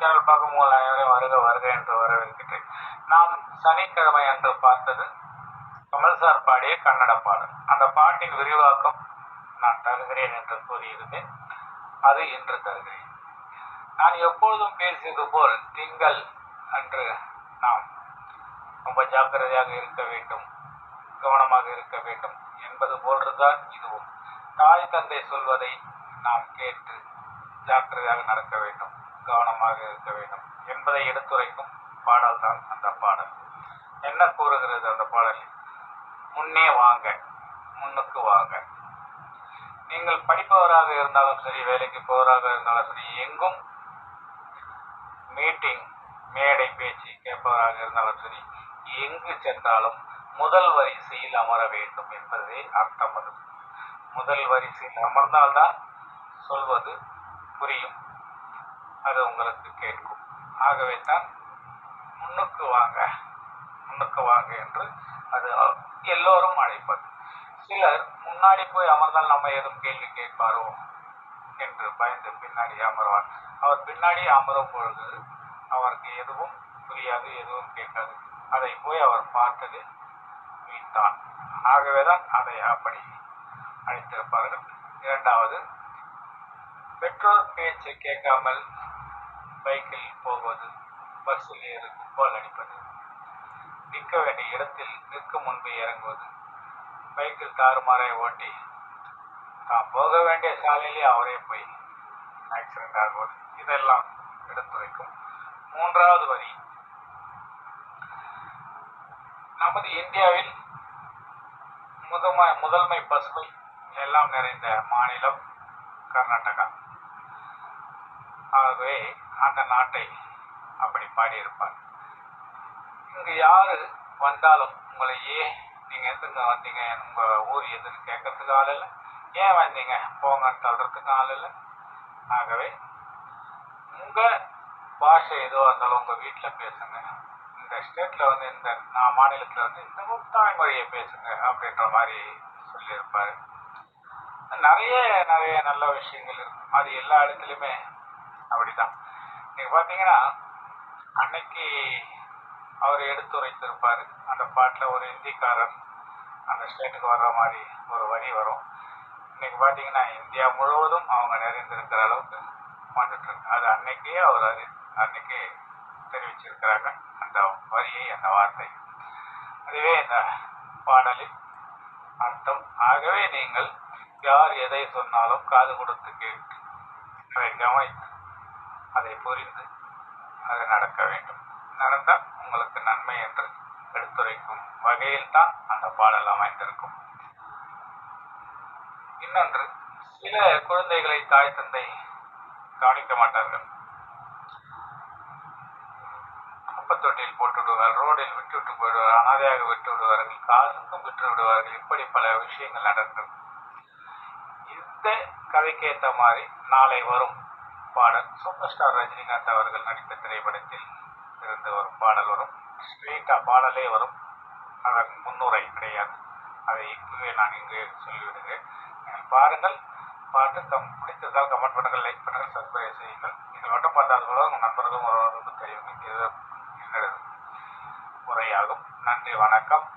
செய்தித்தாள் பார்க்கும் உங்கள் வருக வருக என்று வரவேற்கிறேன். நாம் சனிக்கிழமை அன்று பார்த்தது கமல் சார் பாடிய கன்னட பாடல். அந்த பாட்டின் விரிவாக்கம் நான் தருகிறேன் என்று கூறியிருந்தேன். அது இன்று தருகிறேன். நான் எப்பொழுதும் பேசியது போல் திங்கள் அன்று நாம் ரொம்ப ஜாக்கிரதையாக இருக்க வேண்டும் கவனமாக இருக்க வேண்டும் என்பது போன்றுதான் இதுவும். தாய் தந்தை சொல்வதை நாம் கேட்டு ஜாக்கிரதையாக நடக்க வேண்டும். கவனமாக இருக்க வேண்டும். என்பதை எடுத்துரைக்கும் பாடல் தான் அந்த பாடல். என்ன கூறுகிறது அந்த பாடலில்? முன்னே வாங்க முன்னுக்கு வாங்க. நீங்கள் படிப்பவராக இருந்தாலும் சரி வேலைக்கு போவராக இருந்தாலும் சரி எங்கும் மீட்டிங் மேடை பேச்சு கேட்பவராக இருந்தாலும் சரி எங்கு சென்றாலும் முதல் வரிசையில் அமர வேண்டும் என்பதே அர்த்தம் அது. முதல் வரிசையில் அமர்ந்தால்தான் சொல்வது புரியும். அது உங்களுக்கு கேட்கும். ஆகவே தான் முன்னுக்கு வாங்க முன்னுக்கு வாங்க என்று அது எல்லோரும் அழைப்பது. சிலர் முன்னாடி போய் அமர்ந்தால் நம்ம ஏதும் கேள்வி கேட்பாரோ என்று பயந்து பின்னாடி அமர்வார். அவர் பின்னாடி அமரும் பொழுது அவருக்கு எதுவும் புரியாது எதுவும் கேட்காது. அதை போய் அவர் பார்த்தது ஆகவே ஆகவேதான் அதை அப்படி அழைத்திருப்பார்கள். இரண்டாவது பெற்றோர் பேச்சை கேட்காமல் பைக்கில் போவது பஸ்ஸில் ஏறு குப்பால் அடிப்பது. நிற்க வேண்டிய இடத்தில் நிற்கும் முன்பு இறங்குவது. பைக்கில் தாறுமாறாய் ஓட்டி தான் போக வேண்டிய சாலையிலே அவரே போய் ஆக்சிடென்ட் ஆகுவது இதெல்லாம் எடுத்துரைக்கும். மூன்றாவது வரி. நமது இந்தியாவில் முதன்மை முதன்மை பசுமை எல்லாம் நிறைந்த மாநிலம் கர்நாடகா. ஆகவே அந்த நாட்டை அப்படி பாடியிருப்பார். இங்கு யாரு வந்தாலும் உங்களை ஏன் நீங்க எதுங்க வந்தீங்க? உங்க ஊர் எதுன்னு கேட்கறதுக்கு ஆள் இல்லை. ஏன் வந்தீங்க? போங்கன்னு சொல்றதுக்கு ஆள் இல்லை. ஆகவே உங்க பாஷை எதுவாக இருந்தாலும் உங்க வீட்டில் பேசுங்க. இந்த ஸ்டேட்ல வந்து இந்த நான் மாநிலத்தில் வந்து இந்த தமிழ் மொழியை பேசுங்க அப்படின்ற மாதிரி சொல்லியிருப்பாரு. நிறைய நிறைய நல்ல விஷயங்கள் இருக்கு. அது எல்லா இடத்துலையுமே அப்படிதான். நீங்க பாத்தீங்கன்னா அன்னைக்கு அவர் எடுத்துரைத்திருப்பாரு. அந்த பாட்டில் ஒரு இந்திக்காரன் அந்த ஸ்டேட்டுக்கு வர்ற மாதிரி ஒரு வரி வரும். இன்னைக்கு பார்த்தீங்கன்னா இந்தியா முழுவதும் அவங்க நிறைந்திருக்கிற அளவுக்கு வந்துட்டு இருக்கு அது அன்னைக்கே அவர் அது அன்னைக்கே தெரிவிச்சிருக்கிறாங்க. அந்த வரியை அந்த வார்த்தை. அதுவே இந்த பாடலில் அர்த்தம். ஆகவே நீங்கள் யார் எதை சொன்னாலும் காது கொடுத்து கேட்டு கவனித்து அதை புரிந்து அது நடக்க வேண்டும். நடந்தால் உங்களுக்கு நன்மை என்று எடுத்துரைக்கும் வகையில் தான் அந்த பாடல் அமைந்திருக்கும். இன்னொன்று சில குழந்தைகளை தாய் தந்தை கவனிக்க மாட்டார்கள். குப்பத்தொட்டியில் போட்டு விடுவார் ரோடில் விட்டு விட்டு போயிடுவார் அனாதையாக விட்டு விடுவார்கள் காசுக்கும் விட்டு விடுவார்கள் இப்படி பல விஷயங்கள் நடக்கும். இந்த கதைக்கு ஏற்ற மாதிரி நாளை வரும். பாடல் சூப்பர் ஸ்டார் ரஜினிகாந்த் அவர்கள் நடித்த திரைப்படத்தில் இருந்து ஒரு பாடல் வரும். ஸ்ட்ரெயிட்டாக பாடலே வரும். அதன் முன்னுரை கிடையாது. அதை இப்பவே நான் இங்கு சொல்லிவிடுகிறேன். நீங்கள் பாருங்கள். பார்த்து கம் பிடித்திருந்தால் கமெண்ட் பண்ணுங்கள் லைக் பண்ணுங்கள் சப்ஸ்கிரைப் செய்யுங்கள். நீங்கள் மட்டும் பார்த்தால் கூட உங்கள் நண்பர்களும் உறவுகளுக்கும் தெரியும். இது என்னது முறையாகும் நன்றி வணக்கம்.